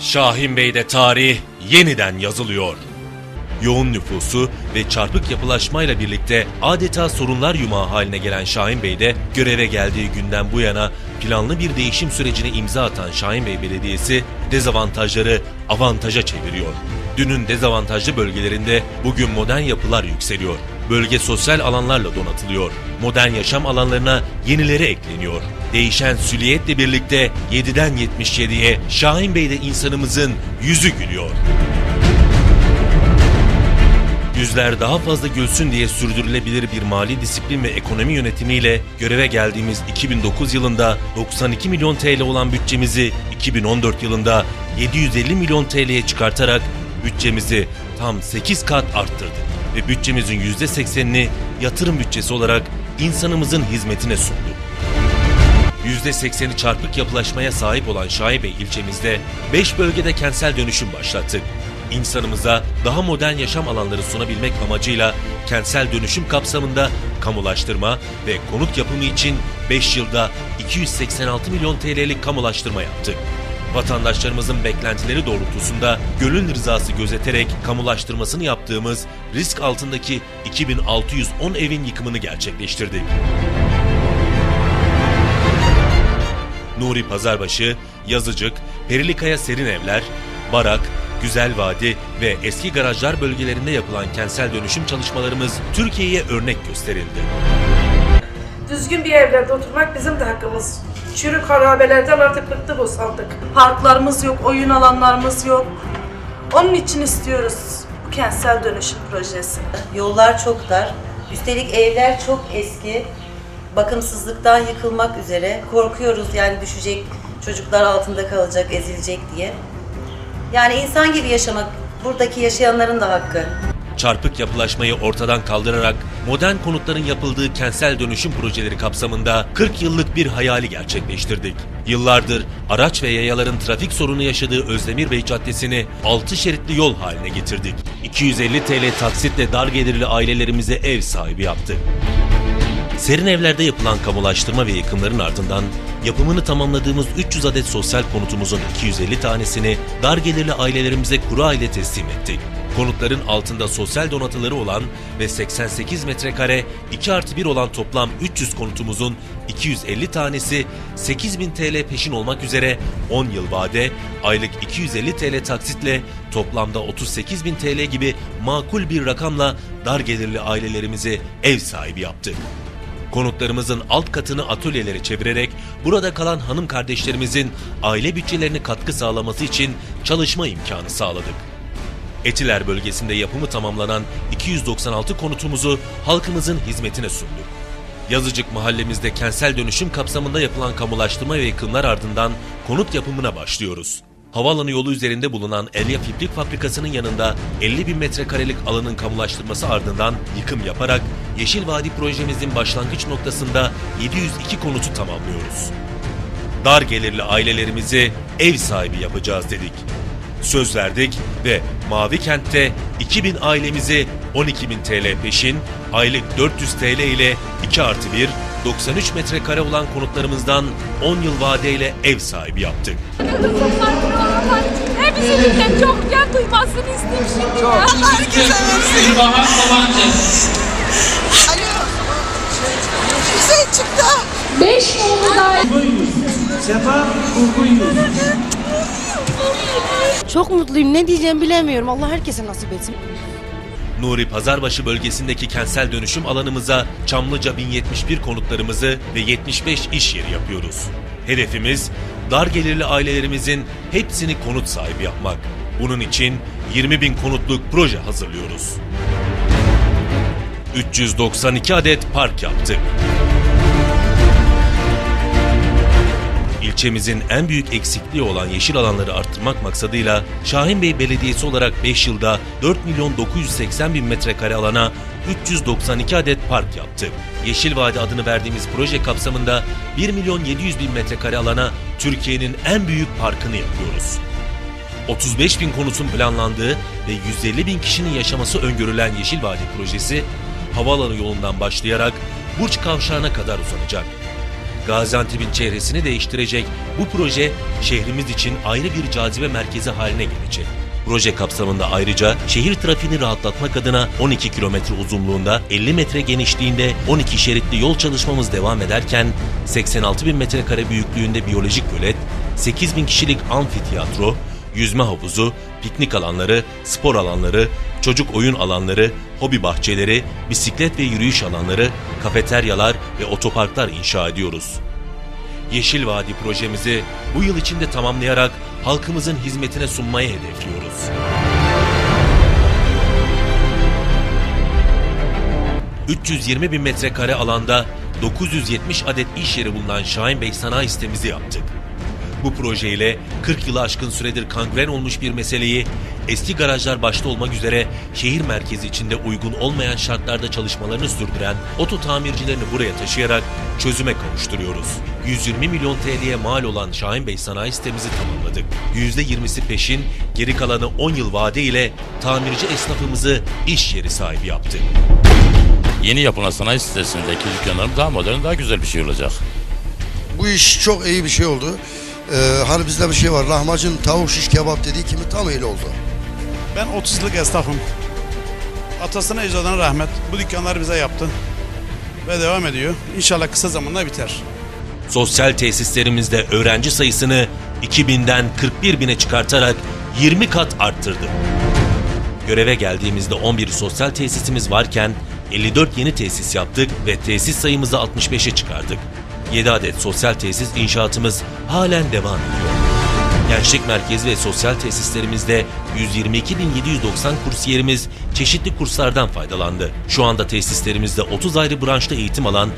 Şahin Bey'de tarih yeniden yazılıyor. Yoğun nüfusu ve çarpık yapılaşmayla birlikte adeta sorunlar yumağı haline gelen Şahin Bey'de göreve geldiği günden bu yana planlı bir değişim sürecine imza atan Şahin Bey Belediyesi dezavantajları avantaja çeviriyor. Dünün dezavantajlı bölgelerinde bugün modern yapılar yükseliyor. Bölge sosyal alanlarla donatılıyor. Modern yaşam alanlarına yenileri ekleniyor. Değişen sülliyetle birlikte 7'den 77'ye Şahin Bey'de insanımızın yüzü gülüyor. Yüzler daha fazla gülsün diye sürdürülebilir bir mali disiplin ve ekonomi yönetimiyle göreve geldiğimiz 2009 yılında 92 milyon TL olan bütçemizi 2014 yılında 750 milyon TL'ye çıkartarak bütçemizi tam 8 kat arttırdık ve bütçemizin %80'ini yatırım bütçesi olarak insanımızın hizmetine sunduk. %80'i çarpık yapılaşmaya sahip olan Şahibe ilçemizde 5 bölgede kentsel dönüşüm başlattık. İnsanımıza daha modern yaşam alanları sunabilmek amacıyla kentsel dönüşüm kapsamında kamulaştırma ve konut yapımı için 5 yılda 286 milyon TL'lik kamulaştırma yaptık. Vatandaşlarımızın beklentileri doğrultusunda gönül rızası gözeterek kamulaştırmasını yaptığımız risk altındaki 2610 evin yıkımını gerçekleştirdik. Nuri Pazarbaşı, Yazıcık, Perilikaya Serin Evler, Barak, Güzel Vadi ve eski garajlar bölgelerinde yapılan kentsel dönüşüm çalışmalarımız Türkiye'ye örnek gösterildi. Düzgün bir evlerde oturmak bizim de hakkımız. Çürük harabelerden artık bıktık usandık. Parklarımız yok, oyun alanlarımız yok. Onun için istiyoruz bu kentsel dönüşüm projesi. Yollar çok dar. Üstelik evler çok eski. Bakımsızlıktan yıkılmak üzere. Korkuyoruz yani düşecek, çocuklar altında kalacak, ezilecek diye. Yani insan gibi yaşamak buradaki yaşayanların da hakkı. Çarpık yapılaşmayı ortadan kaldırarak modern konutların yapıldığı kentsel dönüşüm projeleri kapsamında 40 yıllık bir hayali gerçekleştirdik. Yıllardır araç ve yayaların trafik sorunu yaşadığı Özdemir Bey Caddesi'ni 6 şeritli yol haline getirdik. 250 TL taksitle dar gelirli ailelerimize ev sahibi yaptık. Serin evlerde yapılan kamulaştırma ve yıkımların ardından yapımını tamamladığımız 300 adet sosyal konutumuzun 250 tanesini dar gelirli ailelerimize kuru aile teslim ettik. Konutların altında sosyal donatıları olan ve 88 metrekare 2 artı 1 olan toplam 300 konutumuzun 250 tanesi 8000 TL peşin olmak üzere 10 yıl vade, aylık 250 TL taksitle toplamda 38.000 TL gibi makul bir rakamla dar gelirli ailelerimizi ev sahibi yaptık. Konutlarımızın alt katını atölyelere çevirerek burada kalan hanım kardeşlerimizin aile bütçelerine katkı sağlaması için çalışma imkanı sağladık. Etiler bölgesinde yapımı tamamlanan 296 konutumuzu halkımızın hizmetine sunduk. Yazıcık mahallemizde kentsel dönüşüm kapsamında yapılan kamulaştırma ve yıkımlar ardından konut yapımına başlıyoruz. Havaalanı yolu üzerinde bulunan Elyaf İplik Fabrikası'nın yanında 50 bin metrekarelik alanın kamulaştırması ardından yıkım yaparak Yeşil Vadi projemizin başlangıç noktasında 702 konutu tamamlıyoruz. Dar gelirli ailelerimizi ev sahibi yapacağız dedik. Söz verdik ve Mavi Kent'te 2000 ailemizi 12.000 TL peşin, aylık 400 TL ile 2 artı 1, 93 metrekare olan konutlarımızdan 10 yıl vadeyle ev sahibi yaptık. Hepsinin çok güzel duymasını istedim şimdi ya. Bahar Sabancı. Alo. Güzel çıktı. Beş yılda Sefa Kurguyuz. Çok mutluyum. Ne diyeceğimi bilemiyorum. Allah herkese nasip etsin. Nuri Pazarbaşı bölgesindeki kentsel dönüşüm alanımıza Çamlıca 1071 konutlarımızı ve 75 iş yeri yapıyoruz. Hedefimiz dar gelirli ailelerimizin hepsini konut sahibi yapmak. Bunun için 20 bin konutluk proje hazırlıyoruz. 392 adet park yaptık. İlçemizin en büyük eksikliği olan yeşil alanları arttırmak maksadıyla Şahin Bey Belediyesi olarak 5 yılda 4 milyon 980 bin metrekare alana 392 adet park yaptı. Yeşil Vadi adını verdiğimiz proje kapsamında 1 milyon 700 bin metrekare alana Türkiye'nin en büyük parkını yapıyoruz. 35 bin konutun planlandığı ve 150 bin kişinin yaşaması öngörülen Yeşil Vadi projesi havaalanı yolundan başlayarak Burç Kavşağı'na kadar uzanacak. Gaziantep'in çehresini değiştirecek bu proje şehrimiz için ayrı bir cazibe merkezi haline gelecek. Proje kapsamında ayrıca şehir trafiğini rahatlatmak adına 12 kilometre uzunluğunda 50 metre genişliğinde 12 şeritli yol çalışmamız devam ederken 86 bin metrekare büyüklüğünde biyolojik gölet, 8 bin kişilik amfiteyatro, yüzme havuzu, piknik alanları, spor alanları, çocuk oyun alanları, hobi bahçeleri, bisiklet ve yürüyüş alanları, kafeteryalar ve otoparklar inşa ediyoruz. Yeşil Vadi projemizi bu yıl içinde tamamlayarak halkımızın hizmetine sunmayı hedefliyoruz. ...320 bin metrekare alanda 970 adet iş yeri bulunan Şahin Bey sanayi sitemizi yaptık. Bu projeyle 40 yılı aşkın süredir kangren olmuş bir meseleyi eski garajlar başta olmak üzere şehir merkezi içinde uygun olmayan şartlarda çalışmalarını sürdüren oto tamircilerini buraya taşıyarak çözüme kavuşturuyoruz. 120 milyon TL'ye mal olan Şahin Bey sanayi sitemizi tamamladık. %20'si peşin, geri kalanı 10 yıl vade ile tamirci esnafımızı iş yeri sahibi yaptık. Yeni yapılan sanayi sitesindeki dükkanlarım daha modern, daha güzel bir şey olacak. Bu iş çok iyi bir şey oldu. Ee, hani bizde bir şey var. Lahmacun, tavuk şiş, kebap dediği kimi tam öyle oldu. Ben 30 yıllık esnafım. Atasına ecdadına rahmet. Bu dükkanları bize yaptı. Ve devam ediyor. İnşallah kısa zamanda biter. Sosyal tesislerimizde öğrenci sayısını 2000'den 41 bine çıkartarak 20 kat arttırdık. Göreve geldiğimizde 11 sosyal tesisimiz varken 54 yeni tesis yaptık ve tesis sayımızı 65'e çıkardık. 7 adet sosyal tesis inşaatımız halen devam ediyor. Gençlik merkezi ve sosyal tesislerimizde 122.790 kursiyerimiz çeşitli kurslardan faydalandı. Şu anda tesislerimizde 30 ayrı branşta eğitim alan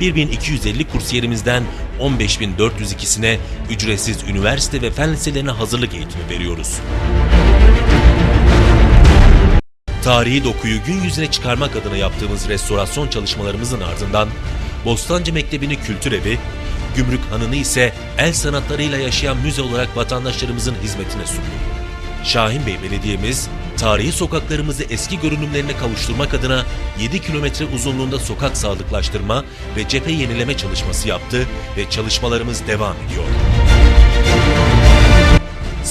41.250 kursiyerimizden 15.402'sine ücretsiz üniversite ve fen liselerine hazırlık eğitimi veriyoruz. Tarihi dokuyu gün yüzüne çıkarmak adına yaptığımız restorasyon çalışmalarımızın ardından Bostancı Mektebi'ni kültür evi, Gümrük Hanı'nı ise el sanatlarıyla yaşayan müze olarak vatandaşlarımızın hizmetine sundu. Şahin Bey Belediye'miz, tarihi sokaklarımızı eski görünümlerine kavuşturmak adına 7 kilometre uzunluğunda sokak sağlıklaştırma ve cephe yenileme çalışması yaptı ve çalışmalarımız devam ediyor.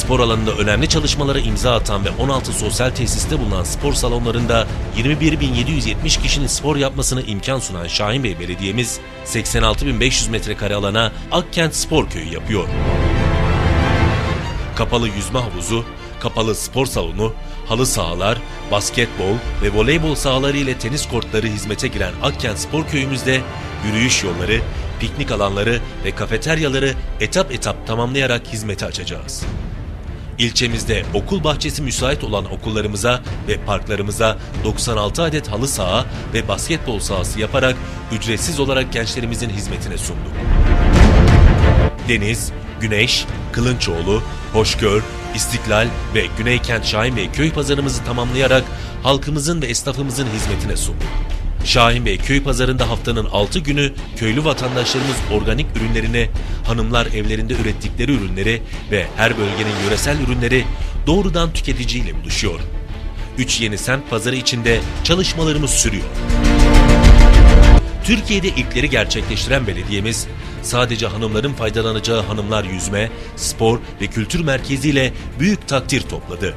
Spor alanında önemli çalışmalara imza atan ve 16 sosyal tesiste bulunan spor salonlarında 21.770 kişinin spor yapmasına imkan sunan Şahin Bey Belediye'miz 86.500 metrekare alana Akkent Spor Köyü yapıyor. Kapalı yüzme havuzu, kapalı spor salonu, halı sahalar, basketbol ve voleybol sahaları ile tenis kortları hizmete giren Akkent Spor Köyümüzde yürüyüş yolları, piknik alanları ve kafeteryaları etap etap tamamlayarak hizmete açacağız. İlçemizde okul bahçesi müsait olan okullarımıza ve parklarımıza 96 adet halı saha ve basketbol sahası yaparak ücretsiz olarak gençlerimizin hizmetine sunduk. Deniz, Güneş, Kılınçoğlu, Hoşgör, İstiklal ve Güneykent Şahin Bey köy pazarımızı tamamlayarak halkımızın ve esnafımızın hizmetine sunduk. Şahin Bey köy pazarında haftanın 6 günü köylü vatandaşlarımız organik ürünlerini, hanımlar evlerinde ürettikleri ürünleri ve her bölgenin yöresel ürünleri doğrudan tüketiciyle buluşuyor. 3 yeni semt pazarı içinde çalışmalarımız sürüyor. Türkiye'de ilkleri gerçekleştiren belediyemiz, sadece hanımların faydalanacağı hanımlar yüzme, spor ve kültür merkeziyle büyük takdir topladı.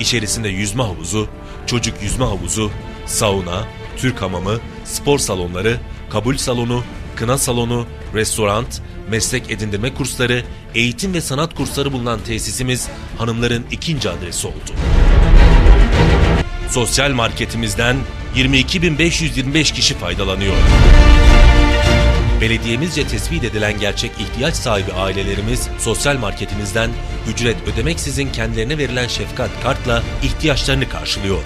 İçerisinde yüzme havuzu, çocuk yüzme havuzu, sauna, Türk hamamı, spor salonları, kabul salonu, kına salonu, restoran, meslek edindirme kursları, eğitim ve sanat kursları bulunan tesisimiz hanımların ikinci adresi oldu. Sosyal marketimizden 22.525 kişi faydalanıyor. Belediyemizce tespit edilen gerçek ihtiyaç sahibi ailelerimiz sosyal marketimizden ücret ödemeksizin kendilerine verilen şefkat kartla ihtiyaçlarını karşılıyor.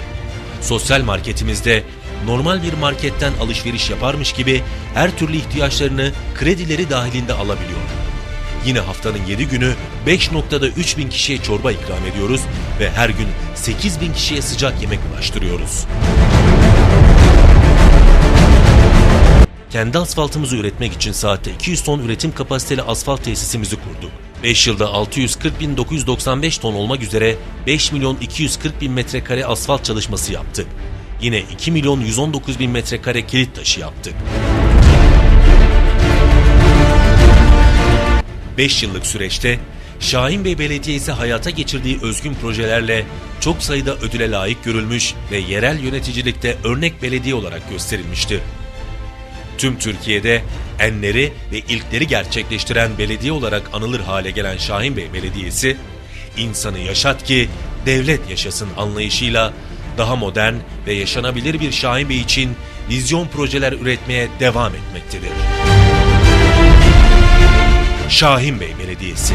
Sosyal marketimizde normal bir marketten alışveriş yaparmış gibi her türlü ihtiyaçlarını kredileri dahilinde alabiliyor. Yine haftanın 7 günü 5.3 bin kişiye çorba ikram ediyoruz ve her gün 8 bin kişiye sıcak yemek ulaştırıyoruz. Kendi asfaltımızı üretmek için saatte 200 ton üretim kapasiteli asfalt tesisimizi kurduk. 5 yılda 640.995 ton olmak üzere 5 milyon 240 bin metrekare asfalt çalışması yaptık. Yine 2 milyon 119 bin metrekare kilit taşı yaptık. 5 yıllık süreçte Şahin Bey Belediyesi hayata geçirdiği özgün projelerle çok sayıda ödüle layık görülmüş ve yerel yöneticilikte örnek belediye olarak gösterilmiştir. Tüm Türkiye'de enleri ve ilkleri gerçekleştiren belediye olarak anılır hale gelen Şahin Bey Belediyesi, insanı yaşat ki devlet yaşasın anlayışıyla daha modern ve yaşanabilir bir Şahin Bey için vizyon projeler üretmeye devam etmektedir. Şahin Bey Belediyesi